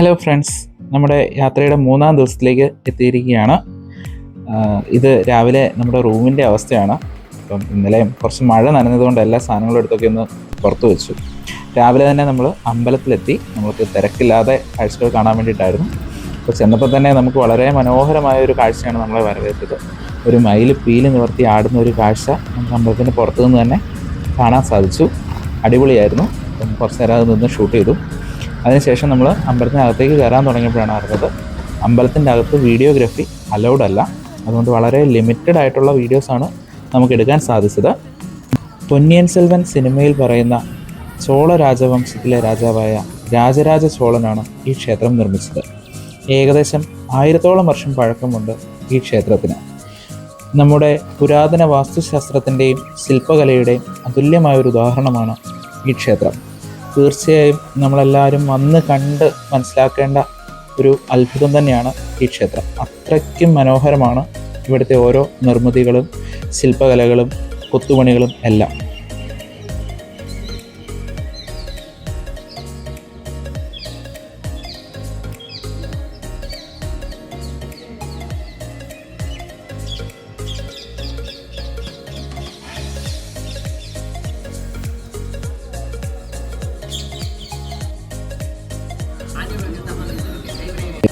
Hello friends നമ്മുടെ യാത്രയുടെ മൂന്നാം ദിവസത്തിലേക്ക് എത്തിയിരിക്കുകയാണ്. ഇത് രാവിലെ നമ്മുടെ റൂമിന്റെ അവസ്ഥയാണ്. അപ്പം ഇന്നലെ കുറച്ച് മഴ നനഞ്ഞതുകൊണ്ട് എല്ലാ സാധനങ്ങളും എടുത്തൊക്കെ ഒന്ന് പുറത്ത് വെച്ചു. രാവിലെ തന്നെ നമ്മൾ അമ്പലത്തിലെത്തി. നമുക്ക് തിരക്കില്ലാതെ കാഴ്ചകൾ കാണാൻ വേണ്ടിയിട്ടായിരുന്നു. അപ്പോൾ ചെന്നപ്പോൾ തന്നെ നമുക്ക് വളരെ മനോഹരമായ ഒരു കാഴ്ചയാണ് നമ്മളെ വരവേറ്റത്. ഒരു മയിൽ പീൽ നിവർത്തി ആടുന്ന ഒരു കാഴ്ച നമുക്ക് അമ്പലത്തിന്റെ പുറത്തു നിന്ന് തന്നെ കാണാൻ സാധിച്ചു. അടിപൊളിയായിരുന്നു. അപ്പം കുറച്ച് നേരം അത് നിന്ന് ഷൂട്ട് ചെയ്തു. അതിനുശേഷം നമ്മൾ അമ്പലത്തിനകത്തേക്ക് കയറാൻ തുടങ്ങിയപ്പോഴാണ് അറിഞ്ഞത്. അമ്പലത്തിന്റെ അകത്ത് വീഡിയോഗ്രാഫി അലൗഡ് അല്ല. അതുകൊണ്ട് വളരെ ലിമിറ്റഡ് ആയിട്ടുള്ള വീഡിയോസാണ് നമുക്ക് എടുക്കാൻ സാധിച്ചത്. പൊന്നിയൻ സെൽവൻ സിനിമയിൽ പറയുന്ന ചോള രാജവംശത്തിലെ രാജാവായ രാജരാജ ചോളനാണ് ഈ ക്ഷേത്രം നിർമ്മിച്ചത്. ഏകദേശം ആയിരത്തോളം വർഷം പഴക്കമുണ്ട് ഈ ക്ഷേത്രത്തിന്. നമ്മുടെ പുരാതന വാസ്തുശാസ്ത്രത്തിന്റെയും ശില്പകലയുടെയും അതുല്യമായ ഒരു ഉദാഹരണമാണ് ഈ ക്ഷേത്രം. തീർച്ചയായും നമ്മളെല്ലാവരും വന്ന് കണ്ട് മനസ്സിലാക്കേണ്ട ഒരു അത്ഭുതം തന്നെയാണ് ഈ ക്ഷേത്രം. അത്രയ്ക്കും മനോഹരമാണ് ഇവിടുത്തെ ഓരോ നിർമ്മിതികളും ശില്പകലകളും കൊത്തുപണികളും എല്ലാം.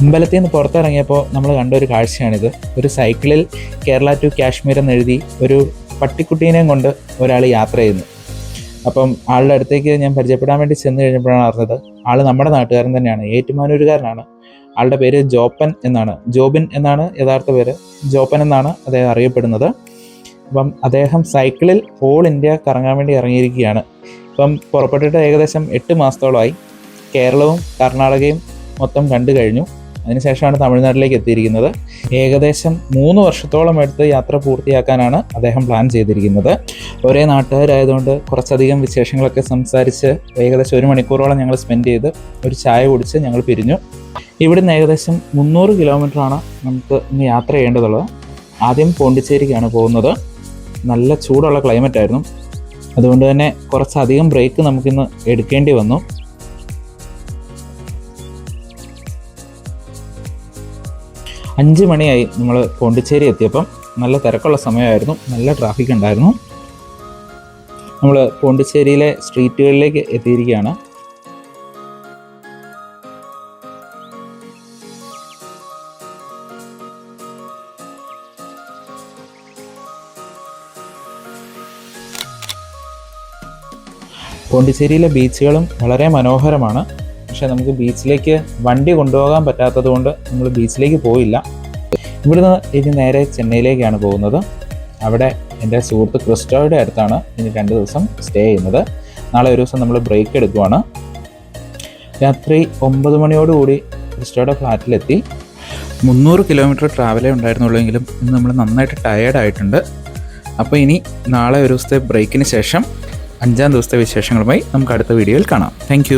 അമ്പലത്തിൽ നിന്ന് പുറത്തിറങ്ങിയപ്പോൾ നമ്മൾ കണ്ട ഒരു കാഴ്ചയാണിത്. ഒരു സൈക്കിളിൽ കേരള ടു കാശ്മീർ എന്നെഴുതി ഒരു പട്ടിക്കുട്ടീനെയും കൊണ്ട് ഒരാൾ യാത്ര ചെയ്യുന്നു. അപ്പം ആളുടെ അടുത്തേക്ക് ഞാൻ പരിചയപ്പെടാൻ വേണ്ടി ചെന്ന് കഴിഞ്ഞപ്പോഴാണ് അറിഞ്ഞത് ആൾ നമ്മുടെ നാട്ടുകാരൻ തന്നെയാണ് ഏറ്റുമാനൂരുകാരനാണ്. ആളുടെ പേര് ജോപ്പൻ എന്നാണ്. ജോബിൻ എന്നാണ് യഥാർത്ഥ പേര്. ജോപ്പൻ എന്നാണ് അദ്ദേഹം അറിയപ്പെടുന്നത്. അപ്പം അദ്ദേഹം സൈക്കിളിൽ ഓൾ ഇന്ത്യ കറങ്ങാൻ വേണ്ടി ഇറങ്ങിയിരിക്കുകയാണ്. ഇപ്പം പുറപ്പെട്ടിട്ട് ഏകദേശം എട്ട് മാസത്തോളമായി കേരളവും കർണാടകയും മൊത്തം കണ്ടു കഴിഞ്ഞു. അതിനുശേഷമാണ് തമിഴ്നാട്ടിലേക്ക് എത്തിയിരിക്കുന്നത്. ഏകദേശം മൂന്ന് വർഷത്തോളം എടുത്ത് യാത്ര പൂർത്തിയാക്കാനാണ് അദ്ദേഹം പ്ലാൻ ചെയ്തിരിക്കുന്നത്. ഒരേ നാട്ടുകാരായതുകൊണ്ട് കുറച്ചധികം വിശേഷങ്ങളൊക്കെ സംസാരിച്ച് ഏകദേശം ഒരു മണിക്കൂറോളം ഞങ്ങൾ സ്പെൻഡ് ചെയ്ത് ഒരു ചായ കുടിച്ച് ഞങ്ങൾ പിരിഞ്ഞു. ഇവിടുന്ന് ഏകദേശം മുന്നൂറ് കിലോമീറ്ററാണ് നമുക്ക് ഇന്ന് യാത്ര ചെയ്യേണ്ടതുള്ളത്. ആദ്യം പോണ്ടിച്ചേരിക്കാണ് പോകുന്നത്. നല്ല ചൂടുള്ള ക്ലൈമറ്റ് ആയിരുന്നു. അതുകൊണ്ട് തന്നെ കുറച്ചധികം ബ്രേക്ക് നമുക്കിന്ന് എടുക്കേണ്ടി വന്നു. അഞ്ച് മണിയായി നമ്മൾ പോണ്ടിച്ചേരി എത്തിയപ്പം. നല്ല തിരക്കുള്ള സമയമായിരുന്നു. നല്ല ട്രാഫിക് ഉണ്ടായിരുന്നു. നമ്മൾ പോണ്ടിച്ചേരിയിലെ സ്ട്രീറ്റുകളിലേക്ക് എത്തിയിരിക്കുകയാണ്. പോണ്ടിച്ചേരിയിലെ ബീച്ചുകളും വളരെ മനോഹരമാണ്. പക്ഷെ നമുക്ക് ബീച്ചിലേക്ക് വണ്ടി കൊണ്ടുപോകാൻ പറ്റാത്തത് കൊണ്ട് നമ്മൾ ബീച്ചിലേക്ക് പോയില്ല. ഇവിടുന്ന് ഇനി നേരെ ചെന്നൈയിലേക്കാണ് പോകുന്നത്. അവിടെ എന്റെ സുഹൃത്ത് ക്രിസ്റ്റോയുടെ അടുത്താണ് ഇനി രണ്ട് ദിവസം സ്റ്റേ ചെയ്യുന്നത്. നാളെ ഒരു ദിവസം നമ്മൾ ബ്രേക്ക് എടുക്കുവാണ്. രാത്രി ഒമ്പത് മണിയോടുകൂടി ക്രിസ്റ്റോയുടെ ഫ്ലാറ്റിലെത്തി. മുന്നൂറ് കിലോമീറ്റർ ട്രാവലേ ഉണ്ടായിരുന്നുള്ളൂ എങ്കിലും ഇന്ന് നമ്മൾ നന്നായിട്ട് ടയേർഡ് ആയിട്ടുണ്ട്. അപ്പോൾ ഇനി നാളെ ഒരു ദിവസത്തെ ബ്രേക്കിന് ശേഷം അഞ്ചാം ദിവസത്തെ വിശേഷങ്ങളുമായി നമുക്ക് അടുത്ത വീഡിയോയിൽ കാണാം. താങ്ക്